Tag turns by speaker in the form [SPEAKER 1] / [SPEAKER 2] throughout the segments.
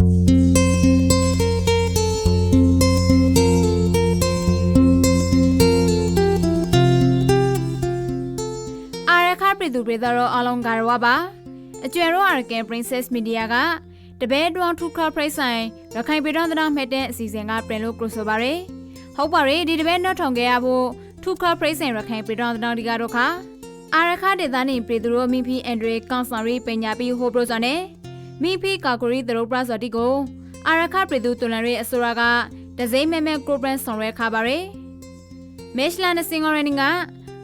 [SPEAKER 1] အာရခပြည်သူပြည်သားတို့အားလုံးကာရဝပါအကျွဲရောအာရကန် Princess Media ကတပည့်တွန်းထူခါပရိဆိုင်ရခိုင်ပြည်တော်သားမဲ့တဲ့အစီအစဉ်ကပြင်လို့ကြိုဆိုပါရယ်ဟုတ်ပါရဲ့ဒီတပည့်နောက်ထောင်ခဲ့ရဖို့ထူခါပရိဆိုင်ရခိုင်ပြည်တော်သားဒီကတော့ခါအာရခဒေသနေပြည်သူတို့မိဖီအန်ဒရီကောင်ဆာရီပညာပြီးဟိုပရိုဇာနဲ့ မိဖီကာကိုရီသရုပ်ပရာဇာတိကိုအာရခပြည်သူတွန်လန်ရေးအစိုးရကဒဇိမ့်မဲမဲကိုပရန်ဆောင်ရဲခါပါရယ်မေရှလာနစင်ဂရနင်က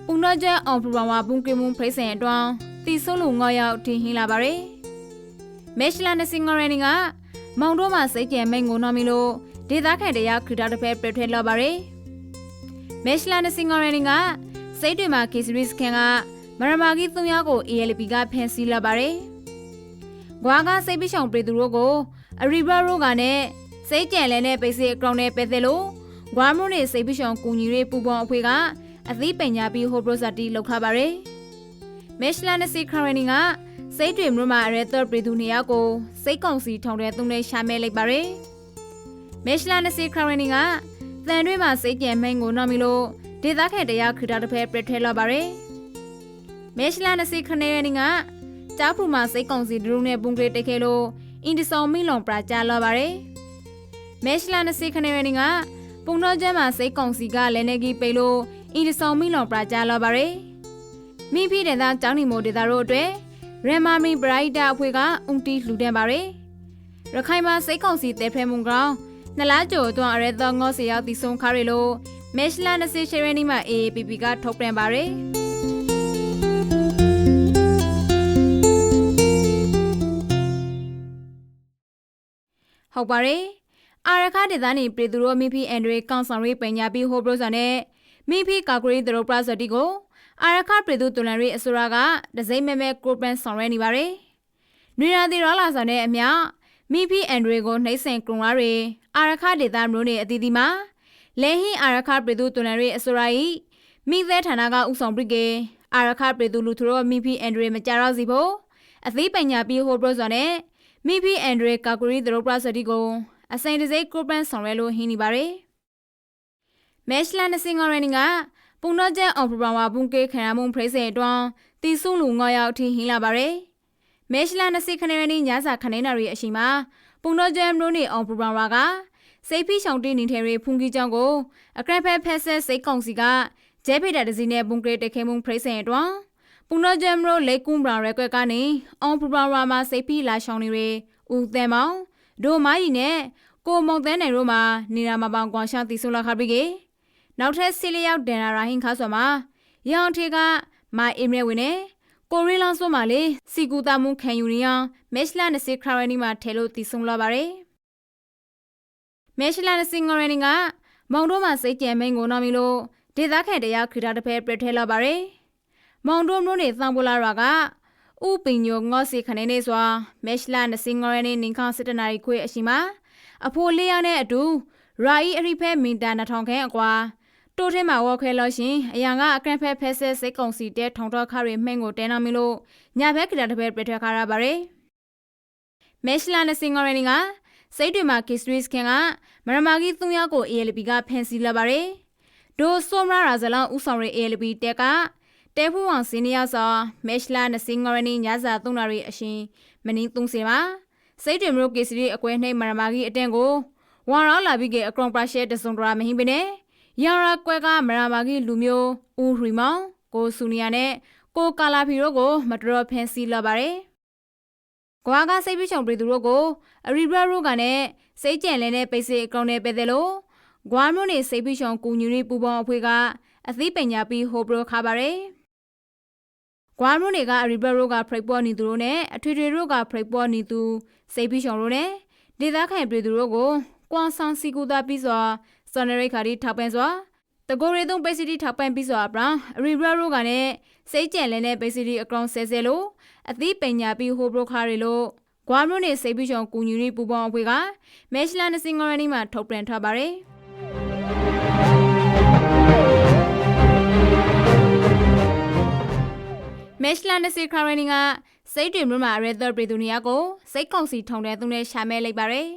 [SPEAKER 1] ပူနောကျအောင်ပူပဝါပုန်ကေမွန်ဖိစင်အတွန်းတီဆိုးလူငေါရောက်ထင်ဟင်းလာပါရယ်မဲရှလာနစင်ဂရနီကမောင်တို့မှာစိတ်ကြံမိန်ကိုနော်မီလို့ဒေသခံတရားခရတာတစ်ဖက်ပြထွဲလာပါရယ်မဲရှလာနစင်ဂရနီကစိတ်တွေမှာကေစရီစကန်ကမရမာဂီသုံးယောက်ကို ALP ကဖန်ဆီးလာပါရယ် ဂွာကစိတ်ပိရှောင်ပြည်သူတို့ကိုအရီဘရာရိုကနဲ့စိတ်ကြံလဲနဲ့ပိစိအကောင့်နဲ့ပဲသက်လို့ဂွာမရုံးနေစိတ်ပိရှောင်ကူညီရေးပူပေါင်းအဖွဲကအသီးပညာပြီးဟိုပရိုဇာတီလောက်ခပါရယ်မက်ရှလာနစီခရနီကစိတ်တွေမြို့မှာအရဲတော့ပြည်သူနေရာကိုစိတ်ကောင်စီထောင်တဲ့သူနဲ့ရှာမဲလိုက်ပါရယ်မက်ရှလာနစီခရနီကတန်တွေမှာစိတ်ကြံမိန်ကိုနော်မီလို့ဒေသခံတရားခရတာတစ်ဖက်ပြထဲလာပါရယ်မက်ရှလာနစီခနေရနီက ကြားဖူမှာစိတ်ကောင်စီဒရုနဲ့ပုံကလေးတိတ်ခဲလို့အင်ဒီဆောင်မီလွန်ပရာကြားလာပါရယ်မက်ရှလာနစီခနေရနီကပုံတော့ကျမ်းမှာစိတ်ကောင်စီကလည်းနေကြီးပိတ်လို့အင်ဒီဆောင်မီလွန်ပရာကြလာပါရယ်မိဖိတဲ့သားကျောင်းနီမိုဒေတာတို့အတွက်ရမမီဘရိုက်တာအဖွဲ့ကအုံတီလှူဒန်းပါရယ်ရခိုင်မှာစိတ်ကောက်စီတဲဖဲမုံကောင်နလားကြိုအတွန်းအရဲသောငေါစီရောက်တီဆုံခါရီလို့မက်ရှလာနစီရှယ်ရနီမှာ AAPP ကထုတ်ပြန်ပါရယ် ဟုတ်ပါရဲ့အာရခဒေသနေပြည်သူတို့မိဖိအန်ဒရီကောင်ဆောင်ရေးပညာပြီးဟိုဘရိုဇာနဲ့မိဖိကာဂရီဒရိုပရာဇတိကိုအာရခပြည်သူတွန်လန်ရေးအစိုးရကဒဇိမ့်မဲမဲကိုပန်ဆောင်ရဲနေပါတယ်။နေရာတီရောလာဆောင်တဲ့အမျှမိဖိအန်ဒရီကိုနှိမ့်ဆန်ကရုံလာတွေအာရခဒေသမျိုးနေအသီးသီးမှာလဲဟင်းအာရခပြည်သူတွန်လန်ရေးအစိုးရ၏မိသက်ဌာနကဥဆောင်ပြီးကအာရခပြည်သူလူထုတို့မိဖိအန်ဒရီမကြတော့စီဖို့အသီးပညာပြီးဟိုဘရိုဇာနဲ့ မိဖိအန်ဒရီကာဂရီဒရိုပရာဇတိကိုအစိန်တစိကိုပန်ဆောင်ရဲလို့ဟင်းနေပါတယ်။မက်ရှလာနစင်ဂရနီကပုံတော့ကျအောင်ပရဝါဘုန်ကေခရမုံဖရိစေတွန်းတီဆုလူငေါရောက်ထင်းဟင်းလာပါတယ်။မက်ရှလာနစခနေရနီညစာခနေနာရီအရှိမှာပုံတော့ကျမလို့နေအောင်ပရဝါကစိတ်ဖိရှောင်တင်းနေထဲရီဖုန်ကြီးကြောင့်ကိုအကရဖက်ဖက်ဆက်စိတ်ကောင်စီကဂျဲဖေတာတစီနဲ့ဘုန်ကရေတခဲမုံဖရိစေတွန်း ပုံတော့ကျမလို့လေကွန်ဘရာရက်ကွက်ကနေအောင်ပရဝါမှာစိတ်ဖိလာရှောင်နေရီဦးသဲမောင်ဒိုမိုင်းနဲ့ကိုမုံသန်းနိုင်တို့မှာနေရာမှာပေါင်ကွာရှာတီဆိုလာခါပြီးကေနောက်ထပ်စီလျောက်ဒန်နာရာဟင်ခါဆိုမှာရောင်ထေကမိုင်အင်ရဲဝင်နဲ့ကိုရီလောင်ဆိုမှာလေစီကူတာမုခံယူနေအောင်မက်ရှလာနစီခရာနီမှာထဲလို့တီဆုံလာပါတယ်မက်ရှလာနစီငရနီကမောင်တို့မှာစိတ်ကြံမိန်ကိုနော်မီလို့ဒေသခံတရားခရတာတစ်ဖက်ပြထဲလာပါတယ် မောင်တို့မျိုးနေသံပူလာရာကဥပင်ညိုငေါစီခနေနေစွာမက်ရှလာနစီငရနီနင်ခါစစ်တနာရီခွေအရှိမှာအဖိုးလေးရနဲ့အတူရာဤအရိဖဲမင်တာ2000ခန်းအကွာတိုးထဲမှာဝေါ်ခွဲလို့ရှင်အရာကအကန့်ဖက်ဖက်ဆက်စိတ်ကုံစီတဲထောင်တော့ခရီမှင့်ကိုတဲနာမီလို့ညာဘက်ကတတစ်ဖက်ပြထခါရပါရယ်မက်ရှလာနဲ့စင်ဂရနီကစိတ်တွေမှာကစ်စရီစကန်ကမရမာဂီသုံးယောက်ကို ALP ကဖန်ဆီးလာပါရယ်ဒိုဆိုမရာရာဇလောင်ဥဆောင်ရ ALP တက်က တဲဖူးအောင်စင်းရဆောမက်ရှလာနဲ့စင်ဂရနီညစာသုံးနာရီအရှင်မနင်းသုံးစင်ပါစိတ်တွေမျိုးကေစရီအကွဲနှိမ့်မရမာဂီအတင့်ကိုဝါရာလာပြီးကအကရွန်ပရရှဲတစုံဒရာမဟင်းပနေရာရာကွဲကမရမာဂီလူမျိုးဦးရီမောင်ကိုဆူနီယာနဲ့ကိုကာလာဖီတို့ကိုမတော်ဖန်စီလာပါတယ်။ကွာကစိတ်ပြချုံပြည်သူတို့ကိုအရီဘရာရိုကနဲ့စိတ်ကြံလဲတဲ့ပိစိအကောင့်နဲ့ပဲတယ်လို့ဂွာမျိုးနေစိတ်ပြချုံကူညူရီပူပေါင်းအဖွဲ့ကအသီးပညာပြီးဟိုဘရိုခါပါတယ်။ ဂွာမျိုးနေကအရီဘရာရိုကဖရိတ်ပေါ်နေသူတို့နဲ့အထွေထွေတို့ကဖရိတ်ပေါ်နေသူစိတ်ပြချုံတို့နဲ့ဒေသခံပြည်သူတို့ကိုကွန်ဆန်စီကူတာပြီးစွာစနရိခါဒီထောက်ပံ့စွာတကိုရီသုံးပိစီတီထောက်ပံ့ပြီးစွာပရန်အရီဘရာရိုကနဲ့စိတ်ကြံလဲတဲ့ပိစီတီအကောင်ဆဲဆဲလို့အသီးပညာပြီးဟိုဘရိုခါရီလို့ဂွာမျိုးနေစိတ်ပြီးချောင်ကူညူရီပူပေါင်းအဖွဲ့ကမက်ရှလာနစင်ဂရနီမှာထုတ်ပြန်ထားပါတယ် မက်ရှလာနစီခရနီကစစိတ်တွေမြို့မှာရဲသောပြည်သူနေရာကိုစိတ်ကောင်စီထုံတဲ့သူနဲ့ရှာမဲလိုက်ပါတယ်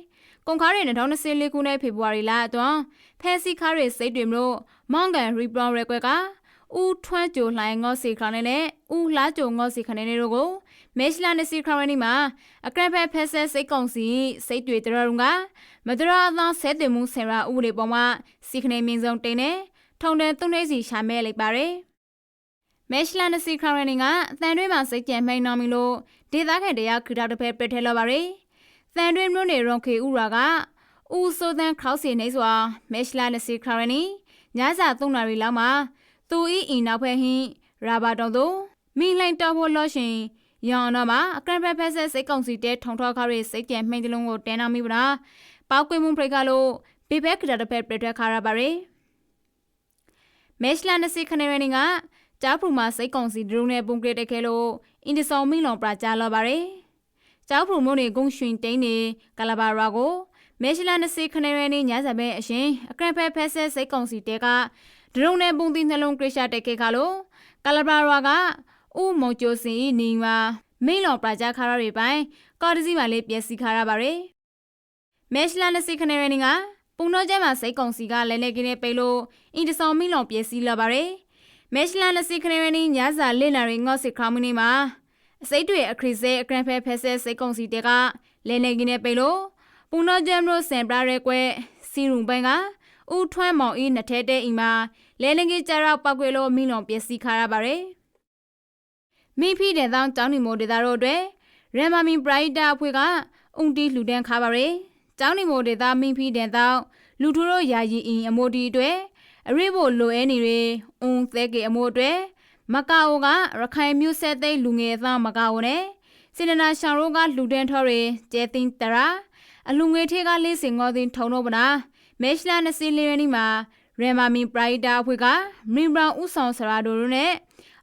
[SPEAKER 1] ကုန်ခါးတွေ2024ခုနှစ်ဖေဖော်ဝါရီလအတွင်းဖဲစီခါးတွေစိတ်တွေမြို့မောင်ကန်ရီဘရောင်းရဲကွက်ကဦးထွန်းကြိုလှိုင်းငေါစီခါနေနဲ့ဦးလားကြိုငေါစီခနေတို့ကိုမေရှလာနစီခရဝနီမှာအကရဖက်ဖက်ဆက်စိတ်ကောင်စီစိတ်တွေတရရုံကမဒရာသောဆဲတင်မှုဆရာဦးတွေပေါ်မှာစီခနေမြင့်ဆုံးတင်နေထုံတဲ့သူနှိစီရှာမဲလိုက်ပါတယ် မဲရှလာနစီခရဝနီကအတန်တွဲမှာစိတ်ကြံမှိန်တော်မီလို့ဒေသခံတရားခရတော်တစ်ဖက်ပြထဲလောပါရယ်တန်တွဲမြို့နယ်ရွန်ခေဥရာကဦးဆိုသန်ခေါစီနေစွာမဲရှလာနစီခရဝနီညစာ3နာရီလောက်မှာသူဤအီနောက်ဖက်ဟင်းရာဘာတော်သူမိလှိုင်တော်ဖို့လို့ရှင်ရောင်တော့မှာအကရဖက်ဖက်ဆက်စိတ်ကောင်စီတဲထုံထောက်ခါရစိတ်ကြံမှိန်တလုံးကိုတဲနာမိပါလားပေါကွေမှုပရိကလို့ဘေဘက်ခရတဖက်ပြထခါရပါရယ်မဲရှလာနစီခနေရနေက ကြားဖူမှာစိတ်ကောင်စီဒရုန်းနဲ့ပုံကရတက်ခဲလို့အင်ဒီဆောင်မီလွန်ပရာကြားလာပါရယ်ကြားဖူမို့နေဂုံရွှင်တိန်နေကလာဘာရာကိုမဲရှလာနစီခနေရနေညစာပဲအရှင်အကရဖက်ဖက်ဆက်စိတ်ကောင်စီတဲကဒရုန်းနဲ့ပုံသီးနှလုံးကရရှာတက်ခဲခါလို့ကလာဘာရာကဦးမောင်ကျိုစင်ဤနေမှာမိလောင်ပရာဂျာခါရတွေပိုင်ကော်တစီမှာလေးပျက်စီးခါရပါရယ်မဲရှလာနစီခနေရနေကပုံတော့ကျဲမှာစိတ်ကောင်စီကလဲလဲကင်းနေပိလို့အင်တဆောင်မိလောင်ပျက်စီးလာပါရယ် မဲရှလာနစီခနေရနေညစာလင့်လာရီငေါ့စစ်ခါမနေမှာအစိတ်တွေအခရီးစဲအကရန်ဖဲဖဲဆဲစိတ်ကောင်စီတဲကလဲနေကင်းနေပိလို့ပုံတော့ကျဲမလို့စင်ပရာရဲကွဲစီရုံပိုင်းကဦးထွန်းမောင်ဤနှစ်ထဲတဲအိမ်မှာလဲလင်ကြီးကြရောက်ပောက်ကွယ်လို့မိလောင်ပျက်စီးခါရပါရယ်မိဖီတဲ့တောင်းတောင်းနေမို့ဒေတာတို့အတွက်ရမ်မာမီပရိုက်တာအဖွဲ့ကအုံတီလှူဒန်းခါပါရယ်ကျောင်းနေမို့ဒေတာမိဖီတဲ့တောင်းလူထူတို့ယာယီအင်အမိုဒီအတွက် အရိဖို့လိုအဲနေတွေအုံသဲကေအမိုအတွက်မကာအိုကရခိုင်မြို့ဆက်သိလူငယ်သားမကာအိုနဲ့စင်နနာရှောင်းတို့ကလှူဒန်းထော်တွေကျဲတင်တရာအလူငွေထေကလေးစင်ငေါသိန်းထုံတော့ပနာမဲရှလာနစီလီရနီမှာရမ်မာမီပရိုက်တာအဖွဲ့ကမင်ဘရောင်ဥဆောင်ဆရာတို့တို့နဲ့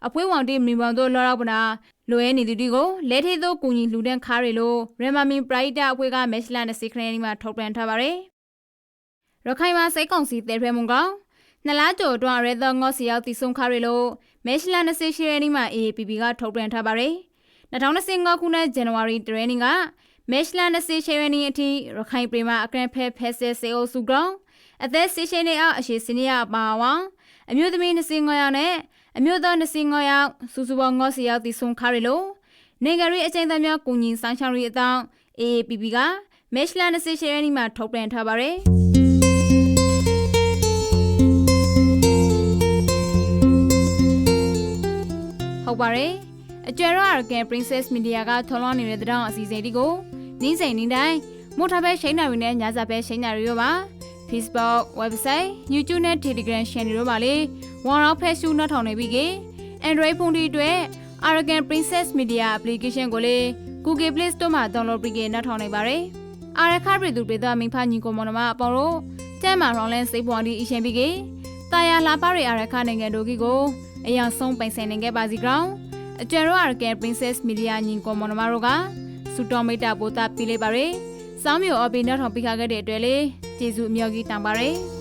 [SPEAKER 1] အဖွဲ王တိမင်ဘောင်တို့လောတော့ပနာလိုရဲနေသူတီကိုလဲထေသောကူညီလူတန်းခါရီလိုရမမင်ပရိုက်တာအဖွဲ့ကမက်ရှလာနဲ့စီခရနီမှာထုတ်ပြန်ထားပါတယ်ရခိုင်မှာစိတ်ကောင်စီတဲဖဲမုံကောင် နလားကျော်အတွင်းရဲသောငေါစီရောက်တီဆုံခါရီလိုမက်ရှလာနဲ့စီရှရနီမှာ AAPP ကထုတ်ပြန်ထားပါတယ်2025ခုနှစ်ဇန်နဝါရီတရင်းကမက်ရှလာနဲ့စီရှရနီအထိရခိုင်ပြည်မှာအကရန်ဖဲဖဲဆဲစေအိုစုကောင်အသက်စီရှင်းနေအောင်အရှိစင်းရပါဝါအမျိုးသမီး25ယောက်နဲ့အမျိုးသား25ယောက်စုစုပေါင်း90ယောက်တည်ဆုံခါရလို့နေဂရီအချိန်သားများကုညီဆိုင်ချောင်းရီအတောင် AAPP ကမက်ရှလာ28ရက်နေ့မှာထုတ်ပြန်ထားပါတယ် ဟုတ်ပါတယ်အကျွဲရအကန် Princess Media ကထော်လွှမ်းနေတဲ့တောင်အစီအစဉ်ဒီကိုနေ့စဉ်နေ့တိုင်းမို့ထားပဲရှိနေပြီနဲ့ညစာပဲရှိနေရရောပါ Facebook website YouTube နဲ့ Telegram channel တို့ပါလေဝန်ရောက်ဖက်ရှုနောက်ထောင်နေပြီကေ Android ဖုန်းတွေအတွက် Aragon Princess Media application ကိုလေ Google Play Store မှာ download ပြီးကေနောက်ထောင်နိုင်ပါတယ်။အာရခပြည်သူပြည်သားမိဖညီကိုမောင်နှမအပေါင်းတို့ကျမ်းမာရောင်းလဲစိတ်ပွားဒီအရှင်ပြီးကေတာယာလာပါရီအာရခနိုင်ငံတို့ကြီးကို အရင်ဆုံးပိုင်ဆိုင်နိုင်ခဲ့ပါစီကောင်အကျယ်ရော Aragon Princess Media ညီကိုမောင်နှမတို့ကစူတော်မိတာပိုတာပြလေးပါရယ်စောင်းမျိုးအပီနောက်ထောင်ပြခခဲ့တဲ့အတွက်လေကျေးဇူးအများကြီးတောင်းပါရယ်